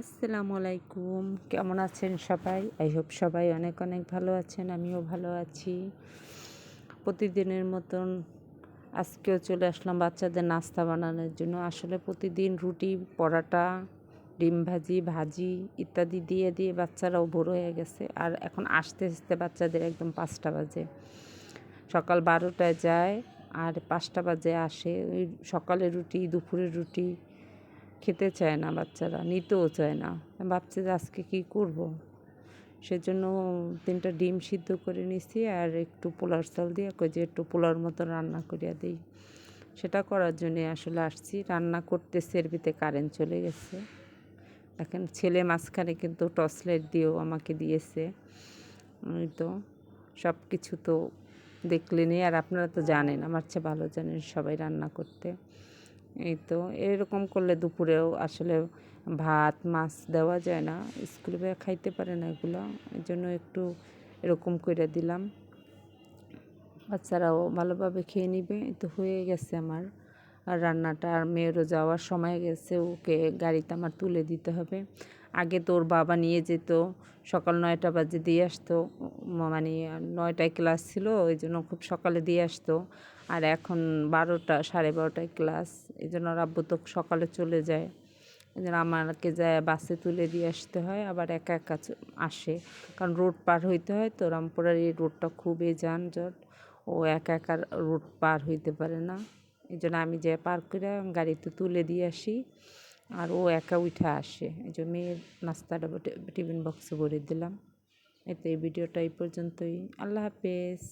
আসসালামু আলাইকুম। কেমন আছেন সবাই? আই হোপ সবাই অনেক অনেক ভালো আছেন, আমিও ভালো আছি। প্রতিদিনের মতন আজকেও চলে আসলাম বাচ্চাদের নাস্তা বানানোর জন্য। আসলে প্রতিদিন রুটি, পরাটা, ডিম ভাজি ভাজি ইত্যাদি দিয়ে দিয়ে বাচ্চারাও ভোর হয়ে গেছে। আর এখন আসতে আসতে বাচ্চাদের একদম পাঁচটা বাজে। সকাল বারোটায় যায়, আর পাঁচটা বাজে আসে। ওই সকালে রুটি, দুপুরের রুটি খেতে চায় না বাচ্চারা, নিতেও চায় না। ভাবছে যে আজকে কী করব। সেজন্য তিনটা ডিম সিদ্ধ করে নিছি আর একটু পোলার চাল দিয়ে কই যে একটু পোলার মতো রান্না করিয়া দিই। সেটা করার জন্যে আসলে আসছি, রান্না করতে সেরবিতে কারেন্ট চলে গেছে। এখন ছেলে মাঝখানে কিন্তু টর্চ লাইট দিয়েও আমাকে দিয়েছে। তো সব কিছু তো দেখলেনই আর আপনারা তো জানেন, আমার চেয়ে ভালো জানেন সবাই রান্না করতে। এই তো, এরকম করলে দুপুরেও আসলে ভাত, মাছ দেওয়া যায় না। স্কুলে খাইতে পারে না এগুলো এই জন্য একটু এরকম করে দিলাম। বাচ্চারাও ভালোভাবে খেয়ে নিবে তো হয়ে গেছে আমার। আর রান্নাটা, আর মেয়েরও যাওয়ার সময় গেছে, ওকে গাড়িতে আমার তুলে দিতে হবে। আগে তোর বাবা নিয়ে যেত, সকাল নয়টা বাজে দিয়ে আসতো মানে নয়টায় ক্লাস ছিল ওই জন্য খুব সকালে দিয়ে আসতো। আর এখন বারোটা, সাড়ে বারোটায় ক্লাস এই জন্য আব্বু তো সকালে চলে যায়। এই জন্য আমাকে যায় বাসে তুলে দিয়ে আসতে হয়, আবার একা একা আসে। কারণ রোড পার হইতে হয় তো, রামপুরার এই রোডটা খুবই যানজট, ও একা একা রোড পার হইতে পারে না। এই জন্য আমি যে পার করে গাড়িতে তুলে দিয়ে আসি। আর ও একা উঠে আসে। এই জন্য মেয়ের নাস্তাটা টিফিন বক্সে ভরে দিলাম। এতে এই ভিডিওটা এই পর্যন্তই। আল্লাহ হাফেজ।